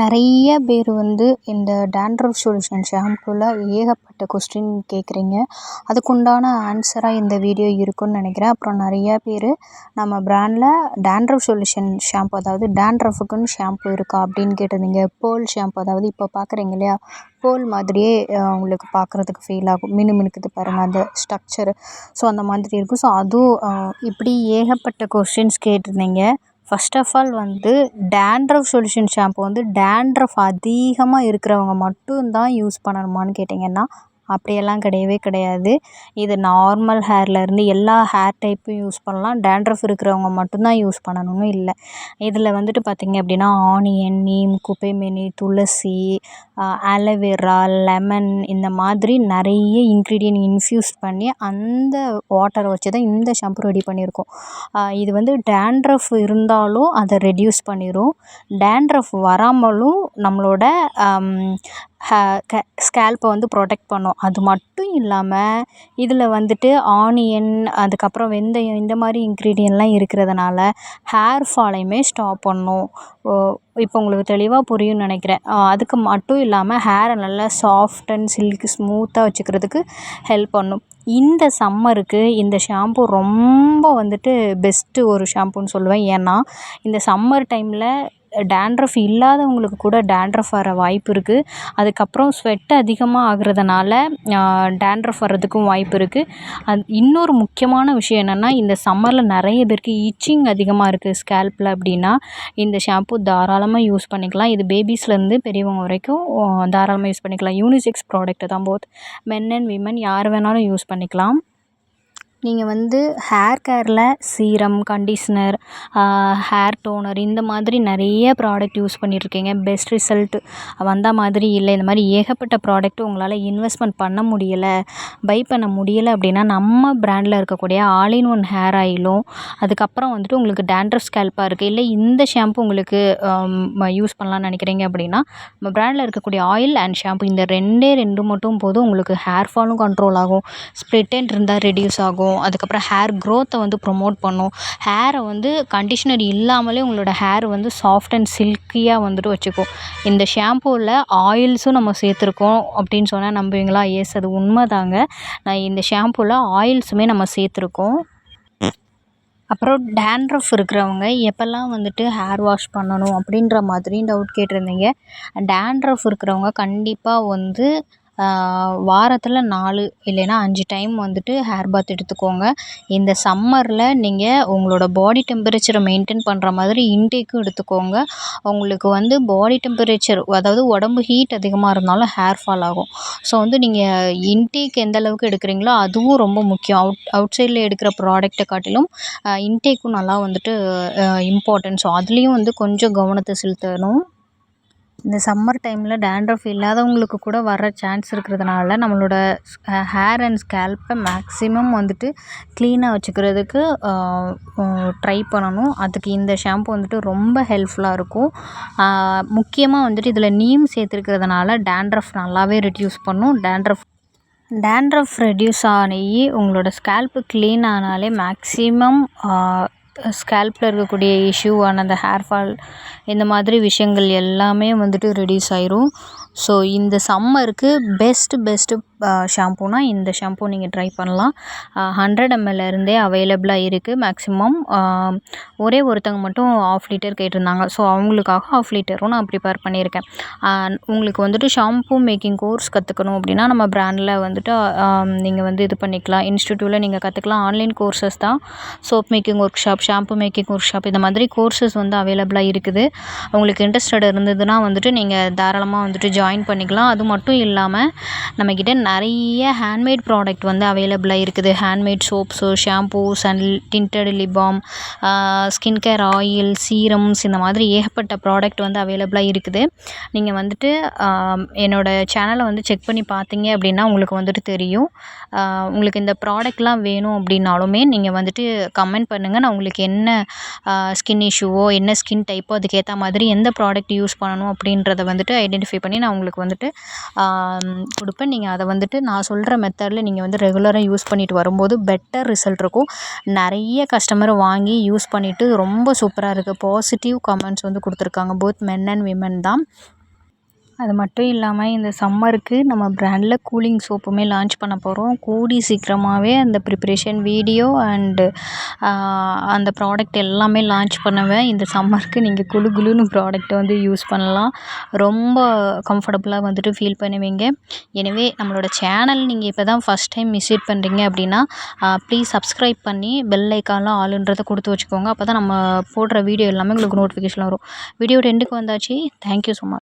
நிறைய பேர் வந்து இந்த டேண்ட்ரஃப் சொல்யூஷன் ஷாம்புவில் ஏகப்பட்ட கொஸ்டின் கேட்குறீங்க அதுக்குண்டான ஆன்சராக இந்த வீடியோ இருக்குன்னு நினைக்கிறேன். அப்புறம் நிறையா பேர் நம்ம ப்ராண்டில் டேண்ட்ரஃப் சொல்யூஷன் ஷாம்பு அதாவது டேண்ட்ரஃபுக்குன்னு ஷாம்பு இருக்கா அப்படின்னு கேட்டிருந்தீங்க. பேர்ல் ஷாம்பு அதாவது இப்போ பார்க்குறீங்க இல்லையா? பேர்ல் மாதிரியே உங்களுக்கு பார்க்குறதுக்கு ஃபீல் ஆகும். மினு மினுக்குது பாருங்கள் அந்த ஸ்ட்ரக்சரு ஸோ அந்த மாதிரி இருக்கும். ஸோ அதுவும் இப்படி ஏகப்பட்ட கொஸ்டின்ஸ் கேட்டிருந்தீங்க. ஃபர்ஸ்ட் ஆஃப் ஆல் வந்து டேண்ட்ரஃப் சொல்யூஷன் ஷாம்பு வந்து டேண்ட்ரஃப் அதிகமாக இருக்கிறவங்க மட்டும் தான் யூஸ் பண்ணணுமான்னு கேட்டிங்கன்னா அப்படியெல்லாம் கிடையவே கிடையாது. இது நார்மல் ஹேர்லேருந்து எல்லா ஹேர் டைப்பும் யூஸ் பண்ணலாம். டேண்ட்ரஃப் இருக்கிறவங்க மட்டும்தான் யூஸ் பண்ணணும்னு இல்லை. இதில் வந்துட்டு பார்த்திங்க அப்படின்னா ஆனியன் நீம் குப்பைமேனி துளசி ஆலோவேரா லெமன் இந்த மாதிரி நிறைய இன்க்ரீடியன்ட் இன்ஃப்யூஸ் பண்ணி அந்த வாட்டரை வச்சு தான் இந்த ஷாம்பு ரெடி பண்ணியிருக்கோம். இது வந்து டேண்ட்ரஃப் இருந்தாலும் அதை ரெடியூஸ் பண்ணிடும் டேண்ட்ரஃப் வராமலும் நம்மளோட ஹே க ஸ்கேல்ப்பை வந்து ப்ரொடெக்ட் பண்ணும். அது மட்டும் இல்லாமல் இதில் வந்துட்டு ஆனியன் அதுக்கப்புறம் வெந்தயம் இந்த மாதிரி இன்க்ரீடியன்ட்லாம் இருக்கிறதுனால ஹேர் ஃபாலையுமே ஸ்டாப் பண்ணும். இப்போ உங்களுக்கு தெளிவாக புரியும்னு நினைக்கிறேன். அதுக்கு மட்டும் இல்லாமல் ஹேரை நல்லா சாஃப்ட் அண்ட் சில்க் ஸ்மூத்தாக வச்சுக்கிறதுக்கு ஹெல்ப் பண்ணும். இந்த சம்மருக்கு இந்த ஷாம்பு ரொம்ப வந்துட்டு பெஸ்ட்டு ஒரு ஷாம்புன்னு சொல்லுவேன். ஏன்னா இந்த சம்மர் டைமில் டேண்ட்ரஃப் இல்லாதவங்களுக்கு கூட டேண்ட்ரஃப் வர வாய்ப்பு இருக்குது அதுக்கப்புறம் ஸ்வெட் அதிகமாக ஆகுறதுனால டேண்ட்ரஃப் வர்றதுக்கும் வாய்ப்பு இருக்குது அது இன்னொரு முக்கியமான விஷயம் என்னென்னா இந்த சம்மரில் நிறைய பேருக்கு இச்சிங் அதிகமாக இருக்குது ஸ்கேல்பில் அப்படின்னா இந்த ஷாம்பு தாராளமாக யூஸ் பண்ணிக்கலாம். இது பேபீஸ்லேருந்து பெரியவங்க வரைக்கும் தாராளமாக யூஸ் பண்ணிக்கலாம். யூனிசெக்ஸ் ப்ராடக்ட்டு தான் போத் மென் அண்ட் விமன் யார் வேணாலும் யூஸ் பண்ணிக்கலாம். நீங்கள் வந்து ஹேர் கேரில் சீரம் கண்டிஷ்னர் ஹேர் டோனர் இந்த மாதிரி நிறைய ப்ராடக்ட் யூஸ் பண்ணிகிட்ருக்கீங்க பெஸ்ட் ரிசல்ட் வந்த மாதிரி இல்லை. இந்த மாதிரி ஏகப்பட்ட ப்ராடக்ட் உங்களால் இன்வெஸ்ட்மெண்ட் பண்ண முடியலை பை பண்ண முடியலை அப்படின்னா நம்ம ப்ராண்டில் இருக்கக்கூடிய ஆல் இன் ஒன் ஹேர் ஆயிலும் அதுக்கப்புறம் வந்துட்டு உங்களுக்கு டேண்ட்ரஃப் ஸ்கேல்ப்பாக இருக்குது இல்லை இந்த ஷாம்பு உங்களுக்கு யூஸ் பண்ணலான்னு நினைக்கிறீங்க அப்படின்னா நம்ம ப்ராண்டில் இருக்கக்கூடிய ஆயில் அண்ட் ஷாம்பு இந்த ரெண்டே ரெண்டு மட்டும் போதும் உங்களுக்கு ஹேர் ஃபாலும் கண்ட்ரோல் ஆகும். ஸ்ப்ளிட் இருந்தால் ரெடியூஸ் ஆகும். அதுக்கப்புறம் ஹேர் க்ரோத்தை வந்து ப்ரொமோட் பண்ணும். ஹேரை வந்து கண்டிஷ்னர் இல்லாமலே உங்களோட ஹேர் வந்து சாஃப்ட் அண்ட் சில்கியாக வந்துட்டு வச்சுக்கும். இந்த ஷாம்பூவில் ஆயில்ஸும் நம்ம சேர்த்துருக்கோம் அப்படின்னு சொன்னால் நம்புவீங்களா? எஸ் அது உண்மை தாங்க நான் இந்த ஷாம்பூவில் ஆயில்ஸுமே நம்ம சேர்த்துருக்கோம். அப்புறம் டேண்ட்ரஃப் இருக்கிறவங்க எப்போல்லாம் வந்துட்டு ஹேர் வாஷ் பண்ணணும் அப்படின்ற மாதிரி டவுட் கேட்டிருந்தீங்க. டேண்ட்ரஃப் இருக்கிறவங்க கண்டிப்பாக வந்து வாரத்தில் நாலு இல்லைன்னா அஞ்சு டைம் வந்துட்டு ஹேர் பாத் எடுத்துக்கோங்க. இந்த சம்மரில் நீங்கள் உங்களோட பாடி டெம்பரேச்சரை மெயின்டைன் பண்ணுற மாதிரி இன்டேக்கும் எடுத்துக்கோங்க. உங்களுக்கு வந்து பாடி டெம்பரேச்சர் அதாவது உடம்பு ஹீட் அதிகமாக இருந்தாலும் ஹேர் ஃபால் ஆகும். ஸோ வந்து நீங்கள் இன்டேக் எந்த அளவுக்கு எடுக்கிறீங்களோ அதுவும் ரொம்ப முக்கியம். அவுட் அவுட் சைடில் எடுக்கிற ப்ராடக்ட்டை காட்டிலும் இன்டேக்கும் நல்லா வந்துட்டு இம்பார்ட்டன்ஸ் ஸோ அதுலேயும் வந்து கொஞ்சம் கவனத்தை செலுத்தணும். இந்த சம்மர் டைமில் டேண்ட்ரஃப் இல்லாதவங்களுக்கு கூட வர சான்ஸ் இருக்கிறதுனால நம்மளோட ஹேர் அண்ட் ஸ்கேல்ப்பை மேக்ஸிமம் வந்துட்டு க்ளீனாக வச்சுக்கிறதுக்கு ட்ரை பண்ணணும். அதுக்கு இந்த ஷாம்பு வந்துட்டு ரொம்ப ஹெல்ப்ஃபுல்லாக இருக்கும். முக்கியமாக வந்துட்டு இதில் நீம் சேர்த்துருக்கிறதுனால டேண்ட்ரஃப் நல்லாவே ரெடியூஸ் பண்ணும். டேண்ட்ரஃப் டேண்ட்ரஃப் ரெடியூஸ் ஆகி உங்களோட ஸ்கேல்ப்பு க்ளீன் ஆனாலே மேக்ஸிமம் ஸ்கேல்ப்பில் இருக்கக்கூடிய இஷ்யூவான அந்த ஹேர் ஃபால் இந்த மாதிரி விஷயங்கள் எல்லாமே வந்துட்டு ரெடியூஸ் ஆயிடும் ஸோ இந்த சம்மருக்கு பெஸ்ட்டு பெஸ்ட்டு ஷாம்புனா இந்த ஷாம்பு நீங்கள் ட்ரை பண்ணலாம். ஹண்ட்ரட் எம்எல்லேருந்தே அவைலபிளாக இருக்குது மேக்ஸிமம் ஒரே ஒருத்தவங்க மட்டும் ஆஃப் லிட்டர் கேட்டிருந்தாங்க. ஸோ அவங்களுக்காக ஆஃப் லிட்டரும் நான் ப்ரிப்பேர் பண்ணியிருக்கேன். உங்களுக்கு வந்துட்டு ஷாம்பு மேக்கிங் கோர்ஸ் கற்றுக்கணும் அப்படின்னா நம்ம ப்ராண்டில் வந்துட்டு நீங்கள் வந்து இது பண்ணிக்கலாம். இன்ஸ்டியூட்டில் நீங்கள் கற்றுக்கலாம் ஆன்லைன் கோர்சஸ் தான். Soap making workshop shampoo making workshop இந்த மாதிரி கோர்சஸ் வந்து அவைலபிளாக இருக்குது. உங்களுக்கு இன்ட்ரெஸ்டட் இருந்ததுன்னா வந்துட்டு நீங்கள் தாராளமாக வந்துட்டு ஜாயின் பண்ணிக்கலாம். அது மட்டும் இல்லாமல் நம்மக்கிட்ட நிறைய ஹேண்ட்மேட் ப்ராடக்ட் வந்து அவைலபிளாக இருக்குது. Handmade soaps shampoos and tinted lip balm skin care oil serums இந்த மாதிரி ஏகப்பட்ட ப்ராடக்ட் வந்து அவைலபிளாக இருக்குது. நீங்கள் வந்துட்டு என்னோடய சேனலை வந்து செக் பண்ணி பார்த்தீங்க அப்படின்னா உங்களுக்கு வந்துட்டு தெரியும். உங்களுக்கு இந்த ப்ராடக்ட்லாம் வேணும் அப்படின்னாலுமே நீங்கள் வந்துட்டு கமெண்ட் பண்ணுங்கள் நான் உங்களுக்கு என்ன ஸ்கின் இஷ்யூவோ என்ன ஸ்கின் டைப்போ அதுக்கேற்ற மாதிரி எந்த ப்ராடக்ட் யூஸ் பண்ணணும் அப்படின்றத வந்துட்டு ஐடென்டிஃபை பண்ணி நான் உங்களுக்கு வந்துட்டு கொடுப்பேன். நீங்கள் அதை வந்து வந்துட்டு நான் சொல்கிற மெத்தடில் நீங்கள் வந்து ரெகுலராக யூஸ் பண்ணிட்டு வரும்போது பெட்டர் ரிசல்ட் இருக்கும். நிறைய கஸ்டமர் வாங்கி யூஸ் பண்ணிவிட்டு ரொம்ப சூப்பராக இருக்குது பாசிட்டிவ் கமெண்ட்ஸ் வந்து கொடுத்துருக்காங்க. போத் மென் அண்ட் விமன் தான். அது மட்டும் இல்லாமல் இந்த சம்மருக்கு நம்ம ப்ராண்டில் கூலிங் சோப்புமே லான்ச் பண்ண போகிறோம் கூடி சீக்கிரமாகவே அந்த ப்ரிப்ரேஷன் வீடியோ அண்டு அந்த ப்ராடக்ட் எல்லாமே லான்ச் பண்ணுவேன். இந்த சம்மருக்கு நீங்கள் குளு குளுன்னு ப்ராடக்ட்டை வந்து யூஸ் பண்ணலாம். ரொம்ப கம்ஃபர்டபுளாக வந்துட்டு ஃபீல் பண்ணுவீங்க. எனவே நம்மளோட சேனல் நீங்கள் இப்போ தான் ஃபஸ்ட் டைம் விசிட் பண்ணுறீங்க அப்படின்னா ப்ளீஸ் சப்ஸ்கிரைப் பண்ணி பெல் ஐக்கான்லாம் ஆளுன்றதை கொடுத்து வச்சுக்கோங்க. அப்போ தான் நம்ம போடுற வீடியோ எல்லாமே உங்களுக்கு நோட்டிஃபிகேஷன் வரும். வீடியோ ரெண்டுக்கு வந்தாச்சு. Thank you so much